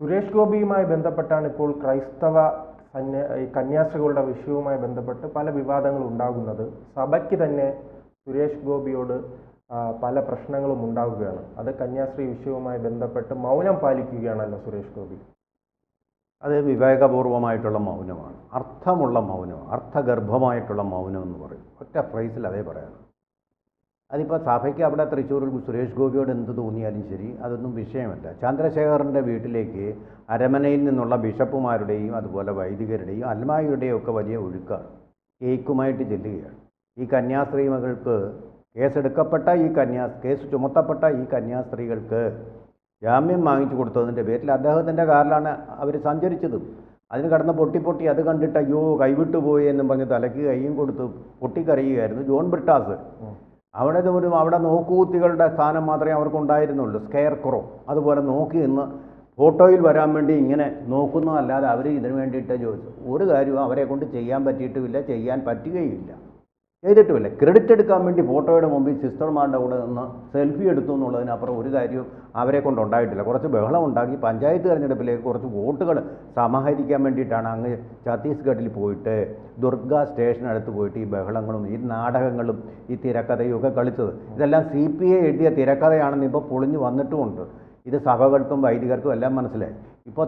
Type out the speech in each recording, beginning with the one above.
സുരേഷ് ഗോപിയുമായി ബന്ധപ്പെട്ടാണ് ഇപ്പോൾ ക്രൈസ്തവ ഈ കന്യാസ്ത്രീകളുടെ വിഷയവുമായി ബന്ധപ്പെട്ട് പല വിവാദങ്ങളും ഉണ്ടാകുന്നത്. സഭയ്ക്ക് തന്നെ സുരേഷ് ഗോപിയോട് പല പ്രശ്നങ്ങളും ഉണ്ടാകുകയാണ് അത് കന്യാസ്ത്രീ വിഷയവുമായി ബന്ധപ്പെട്ട് മൗനം പാലിക്കുകയാണല്ലോ സുരേഷ് ഗോപി. അത് വിവേകപൂർവമായിട്ടുള്ള മൗനമാണ്. അർത്ഥമുള്ള മൗനം അർത്ഥഗർഭമായിട്ടുള്ള മൗനം എന്ന് പറയും. ഒറ്റ ഫ്രൈസിൽ അതേ പറയാം അതിപ്പോൾ സഭയ്ക്ക് അവിടെ തൃശ്ശൂരിൽ സുരേഷ് ഗോപിയോട് എന്ത് തോന്നിയാലും ശരി അതൊന്നും വിഷയമല്ല. ചന്ദ്രശേഖറിന്റെ വീട്ടിലേക്ക് അരമനയിൽ നിന്നുള്ള ബിഷപ്പുമാരുടെയും അതുപോലെ വൈദികരുടെയും അൽമായുടെയും ഒക്കെ വലിയ ഒഴുക്കാണ് കേക്കുമായിട്ട് ചെല്ലുകയാണ്. ഈ കന്യാസ്ത്രീ മകൾക്ക് കേസെടുക്കപ്പെട്ട ഈ കന്യാ കേസ് ചുമത്തപ്പെട്ട ഈ കന്യാസ്ത്രീകൾക്ക് ജാമ്യം വാങ്ങിച്ചു കൊടുത്തതിന്റെ പേരിൽ അദ്ദേഹത്തിന്റെ കാറിലാണ് അവർ സഞ്ചരിച്ചതും. അതിന് കടന്ന് പൊട്ടി പൊട്ടി അത് കണ്ടിട്ട് അയ്യോ കൈവിട്ടു പോയി എന്നും പറഞ്ഞ് തലയ്ക്ക് കൈയും കൊടുത്ത് പൊട്ടിക്കറിയുകയായിരുന്നു ജോൺ ബ്രിട്ടാസ്. അവിടെ ഒരു അവിടെ നോക്കുകുത്തികളുടെ സ്ഥാനം മാത്രമേ അവർക്കുണ്ടായിരുന്നുള്ളൂ. സ്കെയർ കുറോ അതുപോലെ നോക്കി നിന്ന് ഫോട്ടോയിൽ വരാൻ വേണ്ടി ഇങ്ങനെ നോക്കുന്നതല്ലാതെ അവർ ഇതിനു വേണ്ടിയിട്ട് ചോദിച്ചു ഒരു കാര്യവും അവരെ കൊണ്ട് ചെയ്യാൻ പറ്റിയിട്ടുമില്ല ചെയ്യാൻ പറ്റുകയുമില്ല. ചെയ്തിട്ടുമില്ല. ക്രെഡിറ്റ് എടുക്കാൻ വേണ്ടി ഫോട്ടോയുടെ മുമ്പിൽ സിസ്റ്റർമാരുടെ കൂടെ നിന്ന് സെൽഫി എടുത്തു എന്നുള്ളതിനപ്പുറം ഒരു കാര്യവും അവരെ കൊണ്ട് ഉണ്ടായിട്ടില്ല. കുറച്ച് ബഹളം ഉണ്ടാക്കി പഞ്ചായത്ത് തിരഞ്ഞെടുപ്പിലേക്ക് കുറച്ച് വോട്ടുകൾ സമാഹരിക്കാൻ വേണ്ടിയിട്ടാണ് അങ്ങ് ഛത്തീസ്ഗഡിൽ പോയിട്ട് ദുർഗ സ്റ്റേഷനടുത്ത് പോയിട്ട് ഈ ബഹളങ്ങളും ഈ നാടകങ്ങളും ഈ തിരക്കഥയും ഒക്കെ കളിച്ചത്. ഇതെല്ലാം സി പി ഐ എഴുതിയ തിരക്കഥയാണെന്ന് ഇപ്പോൾ പൊളിഞ്ഞു വന്നിട്ടുമുണ്ട്. ഇത് സഭകൾക്കും വൈദികർക്കും എല്ലാം മനസ്സിലായി. ഇപ്പോൾ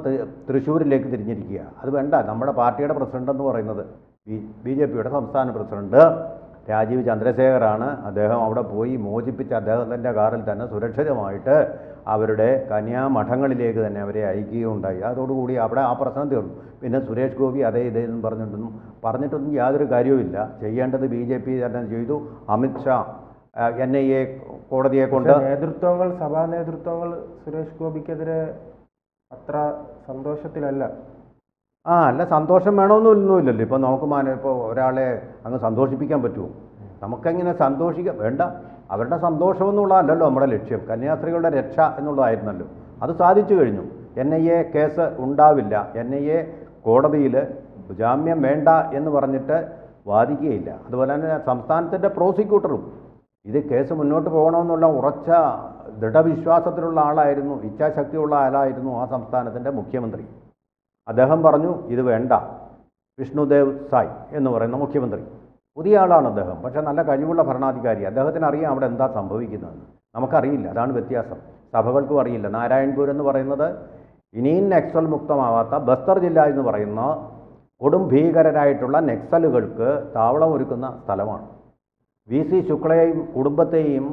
തൃശ്ശൂരിലേക്ക് തിരിഞ്ഞിരിക്കുക. അത് വേണ്ട. നമ്മുടെ പാർട്ടിയുടെ പ്രസിഡന്റ് എന്ന് പറയുന്നത് ബി ബി ജെ പിയുടെ സംസ്ഥാന പ്രസിഡന്റ്. രാജീവ് ചന്ദ്രശേഖറാണ് അദ്ദേഹം അവിടെ പോയി മോചിപ്പിച്ച അദ്ദേഹത്തിന്റെ കാറിൽ തന്നെ സുരക്ഷിതമായിട്ട് അവരുടെ കന്യാമഠങ്ങളിലേക്ക് തന്നെ അവരെ അയക്കുകയുണ്ടായി. അതോടുകൂടി അവിടെ ആ പ്രശ്നം തീർന്നു. പിന്നെ സുരേഷ് ഗോപി അതേ ഇതേ എന്നും പറഞ്ഞിട്ടൊന്നും പറഞ്ഞിട്ടൊന്നും യാതൊരു കാര്യവുമില്ല. ചെയ്യേണ്ടത് ബി ജെ പി തന്നെ ചെയ്തു. അമിത്ഷാ എൻ ഐ എ കോടതിയെ കൊണ്ട് നേതൃത്വങ്ങൾ സഭാ നേതൃത്വങ്ങൾ സുരേഷ് ഗോപിക്കെതിരെ അത്ര സന്തോഷത്തിലല്ല. ആ അല്ല സന്തോഷം വേണമെന്നൊന്നുമില്ലല്ലോ ഇപ്പോൾ നമുക്ക് മാന ഇപ്പോൾ ഒരാളെ അങ്ങ് സന്തോഷിപ്പിക്കാൻ പറ്റുമോ? നമുക്കെങ്ങനെ സന്തോഷിക്കാം വേണ്ട. അവരുടെ സന്തോഷം നമ്മുടെ ലക്ഷ്യം. കന്യാസ്ത്രീകളുടെ രക്ഷ എന്നുള്ളതായിരുന്നല്ലോ. അത് സാധിച്ചു കഴിഞ്ഞു. എൻ ഐ എ കേസ് ഉണ്ടാവില്ല. എൻ ഐ എ കോടതിയിൽ ജാമ്യം വേണ്ട എന്ന് പറഞ്ഞിട്ട് വാദിക്കുകയില്ല. അതുപോലെ തന്നെ സംസ്ഥാനത്തിന്റെ പ്രോസിക്യൂട്ടറും ഇത് കേസ് മുന്നോട്ട് പോകണമെന്നുള്ള ഉറച്ച ദൃഢവിശ്വാസത്തിലുള്ള ആളായിരുന്നു ഇച്ഛാശക്തിയുള്ള ആളായിരുന്നു ആ സംസ്ഥാനത്തിന്റെ മുഖ്യമന്ത്രി. അദ്ദേഹം പറഞ്ഞു ഇത് വേണ്ട. വിഷ്ണുദേവ് സായ് എന്ന് പറയുന്ന മുഖ്യമന്ത്രി. പുതിയ ആളാണ് അദ്ദേഹം പക്ഷേ നല്ല കഴിവുള്ള ഭരണാധികാരി. അദ്ദേഹത്തിന് അറിയാം അവിടെ എന്താ സംഭവിക്കുന്നതെന്ന്. നമുക്കറിയില്ല അതാണ് വ്യത്യാസം. സഭകൾക്കും അറിയില്ല. നാരായൺപൂർ എന്ന് പറയുന്നത് ഇനിയും നക്സൽ മുക്തമാവാത്ത ബസ്തർ ജില്ല എന്ന് പറയുന്ന കൊടും ഭീകരരായിട്ടുള്ള നക്സലുകൾക്ക് താവളം ഒരുക്കുന്ന സ്ഥലമാണ്. വി. സി. ശുക്ലയെയും കുടുംബത്തെയും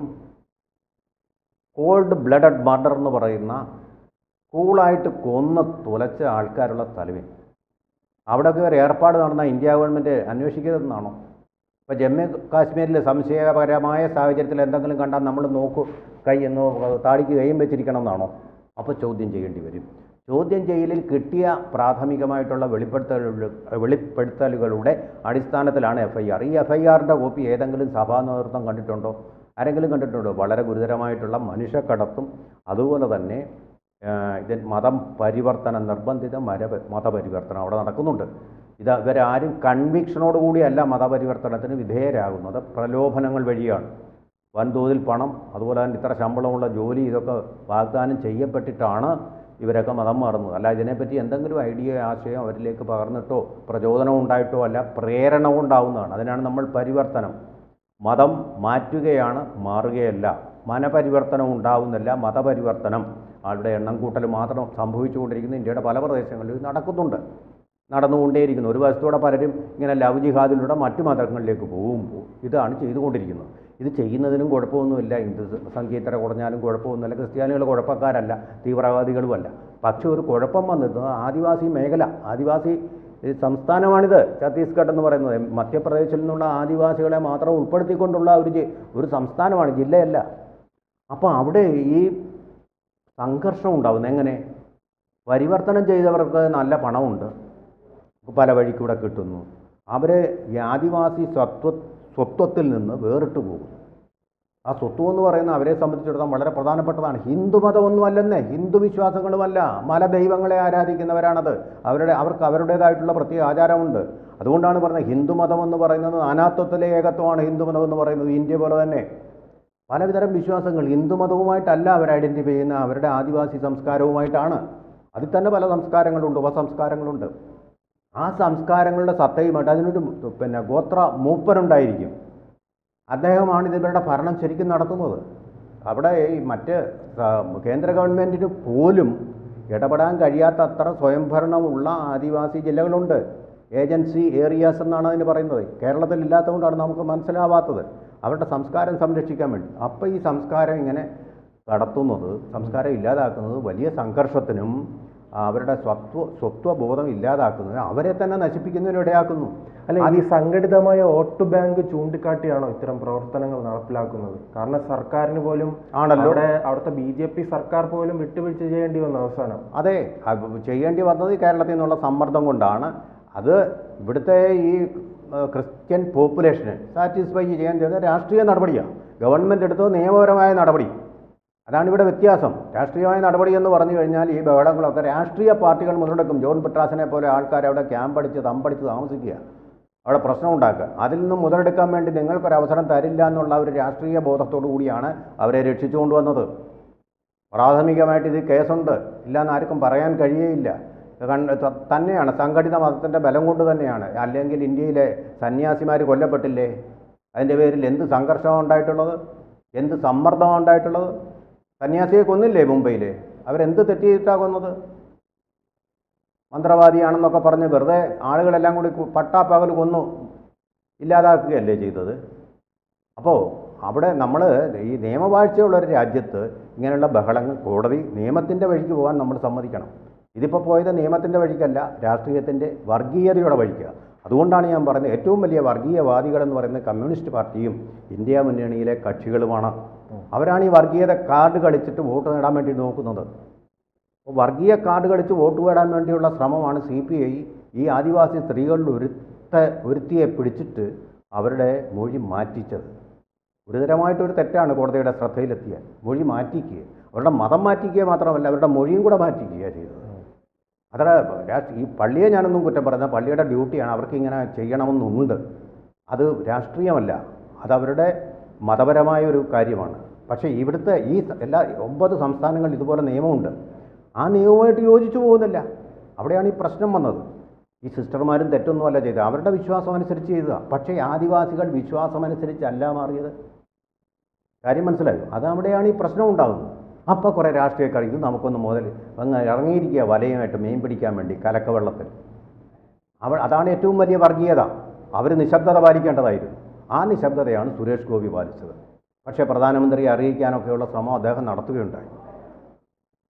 കോൾഡ് ബ്ലഡഡ് മർഡർ എന്ന് പറയുന്ന കൂളായിട്ട് കൊന്ന് തുലച്ച ആൾക്കാരുള്ള സ്ഥലമേ. അവിടെയൊക്കെ ഒരു ഏർപ്പാട് നടന്ന ഇന്ത്യ ഗവൺമെന്റ് അന്വേഷിക്കരുതെന്നാണോ ഇപ്പോൾ ജമ്മു കാശ്മീരിൽ സംശയപരമായ സാഹചര്യത്തിൽ എന്തെങ്കിലും കണ്ടാൽ നമ്മൾ നോക്കൂ കൈ എന്നോ താടിക്ക് കൈയും വെച്ചിരിക്കണം എന്നാണോ അപ്പോൾ ചോദ്യം ചെയ്യേണ്ടി വരും. ചോദ്യം ചെയ്യലിൽ കിട്ടിയ പ്രാഥമികമായിട്ടുള്ള വെളിപ്പെടുത്തലുകൾ വെളിപ്പെടുത്തലുകളുടെ അടിസ്ഥാനത്തിലാണ് എഫ് ഐ ആർ ഈ എഫ് ഐ ആറിന്റെ കോപ്പി ഏതെങ്കിലും സഭാ നേതൃത്വം കണ്ടിട്ടുണ്ടോ? ആരെങ്കിലും കണ്ടിട്ടുണ്ടോ? വളരെ ഗുരുതരമായിട്ടുള്ള മനുഷ്യക്കടത്തും അതുപോലെ തന്നെ ഇതിൽ മതം പരിവർത്തനം നിർബന്ധിത മര മതപരിവർത്തനം അവിടെ നടക്കുന്നുണ്ട്. ഇത് ഇവരാരും കൺവിക്ഷനോട് കൂടിയല്ല മതപരിവർത്തനത്തിന് വിധേയരാകുന്നത്. പ്രലോഭനങ്ങൾ വഴിയാണ്. വൻതോതിൽ പണം അതുപോലെ തന്നെ ഇത്ര ശമ്പളമുള്ള ജോലി ഇതൊക്കെ വാഗ്ദാനം ചെയ്യപ്പെട്ടിട്ടാണ് ഇവരൊക്കെ മതം മാറുന്നത്. അല്ല ഇതിനെപ്പറ്റി എന്തെങ്കിലും ഐഡിയ ആശയം അവരിലേക്ക് പകർന്നിട്ടോ പ്രചോദനം ഉണ്ടായിട്ടോ അല്ല പ്രേരണ ഉണ്ടാവുന്നതാണ്. അതിനാണ് നമ്മൾ പരിവർത്തനം. മതം മാറ്റുകയാണ് മാറുകയല്ല. മനപരിവർത്തനം ഉണ്ടാവുന്നില്ല മതപരിവർത്തനം. ആളുടെ എണ്ണം കൂട്ടൽ മാത്രം സംഭവിച്ചുകൊണ്ടിരിക്കുന്ന ഇന്ത്യയുടെ പല പ്രദേശങ്ങളിലും നടക്കുന്നുണ്ട്. നടന്നുകൊണ്ടേയിരിക്കുന്നു. ഒരു വശത്തൂടെ പലരും ഇങ്ങനെ ലവ് ജിഹാദിലൂടെ മറ്റു മതങ്ങളിലേക്ക് പോകുമ്പോൾ ഇതാണ് ചെയ്തുകൊണ്ടിരിക്കുന്നത്. ഇത് ചെയ്യുന്നതിനും കുഴപ്പമൊന്നുമില്ല. ഹിന്ദു സംഗീതര കുറഞ്ഞാലും കുഴപ്പമൊന്നുമില്ല. ക്രിസ്ത്യാനികൾ കുഴപ്പക്കാരല്ല. തീവ്രവാദികളുമല്ല. പക്ഷേ ഒരു കുഴപ്പം വന്നിരുന്നത് ആദിവാസി മേഖല ആദിവാസി സംസ്ഥാനമാണിത്. ഛത്തീസ്ഗഡ് എന്ന് പറയുന്നത്. മധ്യപ്രദേശിൽ നിന്നുള്ള ആദിവാസികളെ മാത്രം ഉൾപ്പെടുത്തിക്കൊണ്ടുള്ള ഒരു ഒരു സംസ്ഥാനമാണ് ജില്ലയല്ല. അപ്പോൾ അവിടെ ഈ സംഘർഷം ഉണ്ടാകുന്നത് എങ്ങനെ? പരിവർത്തനം ചെയ്തവർക്ക് നല്ല പണമുണ്ട്. പല വഴിക്കൂടെ കിട്ടുന്നു. അവർ ആദിവാസി സ്വത്വ സ്വത്വത്തിൽ നിന്ന് വേറിട്ട് പോകും ആ സ്വത്വം എന്ന് പറയുന്ന അവരെ സംബന്ധിച്ചിടത്തോളം വളരെ പ്രധാനപ്പെട്ടതാണ്. ഹിന്ദുമതമൊന്നും അല്ലെന്നേ. ഹിന്ദു വിശ്വാസങ്ങളുമല്ല. മല ദൈവങ്ങളെ ആരാധിക്കുന്നവരാണത്. അവരുടെ അവർക്ക് അവരുടേതായിട്ടുള്ള പ്രത്യേക ആചാരമുണ്ട്. അതുകൊണ്ടാണ് പറയുന്നത് ഹിന്ദുമതം എന്ന് പറയുന്നത് നാനാത്വത്തിലെ ഏകത്വമാണ് ഹിന്ദുമതം എന്ന് പറയുന്നത് ഇന്ത്യ പോലെ തന്നെ. പലവിധരം വിശ്വാസങ്ങൾ ഹിന്ദുമതവുമായിട്ടല്ല അവർ ഐഡന്റിഫൈ ചെയ്യുന്ന അവരുടെ ആദിവാസി സംസ്കാരവുമായിട്ടാണ്. അതിൽ തന്നെ പല സംസ്കാരങ്ങളുണ്ട് ഉപസംസ്കാരങ്ങളുണ്ട്. ആ സംസ്കാരങ്ങളുടെ സത്തയുമായിട്ട് അതിനൊരു പിന്നെ ഗോത്ര മൂപ്പനുണ്ടായിരിക്കും അദ്ദേഹമാണ് ഇതിവരുടെ ഭരണം ശരിക്കും നടത്തുന്നത്. അവിടെ ഈ മറ്റ് കേന്ദ്ര ഗവൺമെന്റിന് പോലും ഇടപെടാൻ കഴിയാത്ത അത്ര സ്വയംഭരണമുള്ള ആദിവാസി ജില്ലകളുണ്ട്. ഏജൻസി ഏരിയാസ് എന്നാണ് അതിന് പറയുന്നത്. കേരളത്തിൽ ഇല്ലാത്തതുകൊണ്ടാണ് നമുക്ക് മനസ്സിലാവാത്തത്. അവരുടെ സംസ്കാരം സംരക്ഷിക്കാൻ വേണ്ടി. അപ്പോൾ ഈ സംസ്കാരം ഇങ്ങനെ കടത്തുന്നത് സംസ്കാരം ഇല്ലാതാക്കുന്നത് വലിയ സംഘർഷത്തിനും അവരുടെ സ്വത്വ സ്വത്വബോധം ഇല്ലാതാക്കുന്നതിന് അവരെ തന്നെ നശിപ്പിക്കുന്നതിനും ഇടയാക്കുന്നു. അല്ല ഈ സംഘടിതമായ വോട്ട് ബാങ്ക് ചൂണ്ടിക്കാട്ടിയാണോ ഇത്തരം പ്രവർത്തനങ്ങൾ നടപ്പിലാക്കുന്നത്? കാരണം സർക്കാരിന് പോലും ആണല്ലോ. അവിടെ അവിടുത്തെ ബി ജെ പി സർക്കാർ പോലും വിട്ടുവീഴ്ച ചെയ്യേണ്ടി വന്ന അവസാനം. അത് ചെയ്യേണ്ടി വന്നത് കേരളത്തിൽ നിന്നുള്ള സമ്മർദ്ദം കൊണ്ടാണ്. അത് ഇവിടുത്തെ ഈ ക്രിസ്ത്യൻ പോപ്പുലേഷന് സാറ്റിസ്ഫൈ ചെയ്യാൻ ചെയ്ത രാഷ്ട്രീയ നടപടിയാണ് ഗവൺമെന്റ് എടുത്തത് നിയമപരമായ നടപടി. അതാണ് ഇവിടെ വ്യത്യാസം. രാഷ്ട്രീയമായ നടപടി എന്ന് പറഞ്ഞു കഴിഞ്ഞാൽ ഈ ബഹളങ്ങളൊക്കെ രാഷ്ട്രീയ പാർട്ടികൾ മുതലെടുക്കും. ജോൺ പിട്രാസിനെ പോലെ ആൾക്കാർ അവിടെ ക്യാമ്പടിച്ച് തമ്പടിച്ച് താമസിക്കുക. അവിടെ പ്രശ്നം ഉണ്ടാക്കുക. അതിൽ നിന്നും മുതലെടുക്കാൻ വേണ്ടി നിങ്ങൾക്കൊരു അവസരം തരില്ല എന്നുള്ള ഒരു രാഷ്ട്രീയ ബോധത്തോടു കൂടിയാണ് അവരെ രക്ഷിച്ചു കൊണ്ടുവന്നത് പ്രാഥമികമായിട്ട് ഇത് കേസുണ്ട്. ഇല്ലയെന്ന് ആർക്കും പറയാൻ കഴിയേയില്ല. തന്നെയാണ് സംഘടിത മതത്തിന്റെ ബലം കൊണ്ട് തന്നെയാണ്. അല്ലെങ്കിൽ ഇന്ത്യയിലെ സന്യാസിമാർ കൊല്ലപ്പെട്ടില്ലേ? അതിന്റെ പേരിൽ എന്ത് സംഘർഷമാണ് ഉണ്ടായിട്ടുള്ളത്? എന്ത് സമ്മർദ്ദമാണ് ഉണ്ടായിട്ടുള്ളത്? സന്യാസിയെ കൊന്നില്ലേ മുംബൈയിൽ അവരെന്ത് തെറ്റ് ചെയ്തിട്ടാണ് കൊന്നത് മന്ത്രവാദിയാണെന്നൊക്കെ പറഞ്ഞ് വെറുതെ ആളുകളെല്ലാം കൂടി പട്ടാപ്പകൽ കൊന്നു. ഇല്ലാതാക്കുകയല്ലേ ചെയ്തത്? അപ്പോൾ അവിടെ നമ്മൾ ഈ നിയമവാഴ്ചയുള്ള ഒരു രാജ്യത്ത് ഇങ്ങനെയുള്ള ബഹളങ്ങൾ കോടതി നിയമത്തിന്റെ വഴിക്ക് പോകാൻ നമ്മൾ സമ്മതിക്കണം. ഇതിപ്പോൾ പോയത് നിയമത്തിന്റെ വഴിക്കല്ല രാഷ്ട്രീയത്തിന്റെ വർഗീയതയുടെ വഴിക്കാണ് അതുകൊണ്ടാണ് ഞാൻ പറയുന്നത് ഏറ്റവും വലിയ വർഗീയവാദികളെന്ന് പറയുന്നത് കമ്മ്യൂണിസ്റ്റ് പാർട്ടിയും ഇന്ത്യ മുന്നണിയിലെ കക്ഷികളുമാണ്. അവരാണ് ഈ വർഗീയത കാർഡ് കളിച്ചിട്ട് വോട്ട് നേടാൻ വേണ്ടി നോക്കുന്നത്. വർഗീയ കാർഡ് കളിച്ച് വോട്ട് നേടാൻ വേണ്ടിയുള്ള ശ്രമമാണ് സി പി ഐ ഈ ആദിവാസി സ്ത്രീകളിൽ ഒരുത്ത ഒരുത്തിയെ പിടിച്ചിട്ട് അവരുടെ മൊഴി മാറ്റിച്ചത്. ഗുരുതരമായിട്ടൊരു തെറ്റാണ് കോടതിയുടെ ശ്രദ്ധയിലെത്തിയാൽ മൊഴി മാറ്റിക്കുക അവരുടെ മതം മാറ്റിക്കുക മാത്രമല്ല അവരുടെ മൊഴിയും കൂടെ മാറ്റിക്കുക ചെയ്തത്. അത്ര ഈ പള്ളിയെ ഞാനൊന്നും കുറ്റം പറയുന്നത് പള്ളിയുടെ ഡ്യൂട്ടിയാണ്. അവർക്ക് ഇങ്ങനെ ചെയ്യണമെന്നുണ്ട്. അത് രാഷ്ട്രീയമല്ല. അതവരുടെ മതപരമായ ഒരു കാര്യമാണ്. പക്ഷേ ഇവിടുത്തെ ഈ എല്ലാ ഒമ്പത് സംസ്ഥാനങ്ങളിൽ ഇതുപോലെ നിയമമുണ്ട്. ആ നിയമവുമായിട്ട് യോജിച്ചു പോകുന്നില്ല. അവിടെയാണ് ഈ പ്രശ്നം വന്നത്. ഈ സിസ്റ്റർമാരും തെറ്റൊന്നുമല്ല ചെയ്തത്. അവരുടെ വിശ്വാസം അനുസരിച്ച് ചെയ്തതാണ് പക്ഷേ ആദിവാസികൾ വിശ്വാസമനുസരിച്ചല്ല മാറിയത്. കാര്യം മനസ്സിലായോ? അത് അവിടെയാണ് ഈ പ്രശ്നം ഉണ്ടാകുന്നത്. അപ്പോൾ കുറേ രാഷ്ട്രീയക്കാർ ഇത് നമുക്കൊന്ന് മുതൽ അങ്ങ് ഇറങ്ങിയിരിക്കുക വലയുമായിട്ട് മീൻ പിടിക്കാൻ വേണ്ടി കലക്കവെള്ളത്തിൽ. അവൾ അതാണ് ഏറ്റവും വലിയ വർഗീയത. അവർ നിശബ്ദത പാലിക്കേണ്ടതായിരുന്നു. ആ നിശബ്ദതയാണ് സുരേഷ് ഗോപി പാലിച്ചത്. പക്ഷേ പ്രധാനമന്ത്രിയെ അറിയിക്കാനൊക്കെയുള്ള ശ്രമം അദ്ദേഹം നടത്തുകയുണ്ടായി.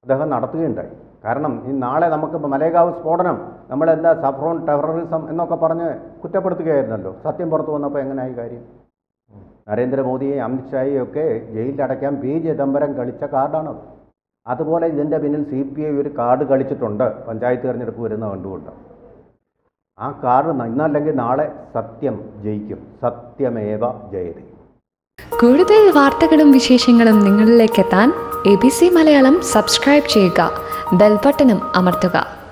അദ്ദേഹം നടത്തുകയുണ്ടായി. കാരണം ഈ നാളെ നമുക്കിപ്പോൾ മലേഗാവ് സ്ഫോടനം നമ്മളെന്താ സഫ്രോൺ ടെററിസം എന്നൊക്കെ പറഞ്ഞ് കുറ്റപ്പെടുത്തുകയായിരുന്നല്ലോ. സത്യം പുറത്തു വന്നപ്പോൾ എങ്ങനെയായി കാര്യം? നരേന്ദ്രമോദിയെയും അമിത്ഷായെയും ഒക്കെ ജയിലിലടയ്ക്കാൻ പി. ചിദംബരം കളിച്ച കാർഡാണത്. അതുപോലെ ഇതിന്റെ പിന്നിൽ സി. പി. ഐ ഒരു കാർഡ് കളിച്ചിട്ടുണ്ട്. പഞ്ചായത്ത് തിരഞ്ഞെടുപ്പ് വരുന്ന കണ്ടുകൊണ്ട്. ആ കാർഡ് ഇന്നല്ലെങ്കിൽ നാളെ സത്യം ജയിക്കും. സത്യമേവ ജയതി. കൂടുതൽ വാർത്തകളും വിശേഷങ്ങളും നിങ്ങളിലേക്ക് എത്താൻ A B C Malayalam subscribe ചെയ്യുക. ബെൽബട്ടനും അമർത്തുക.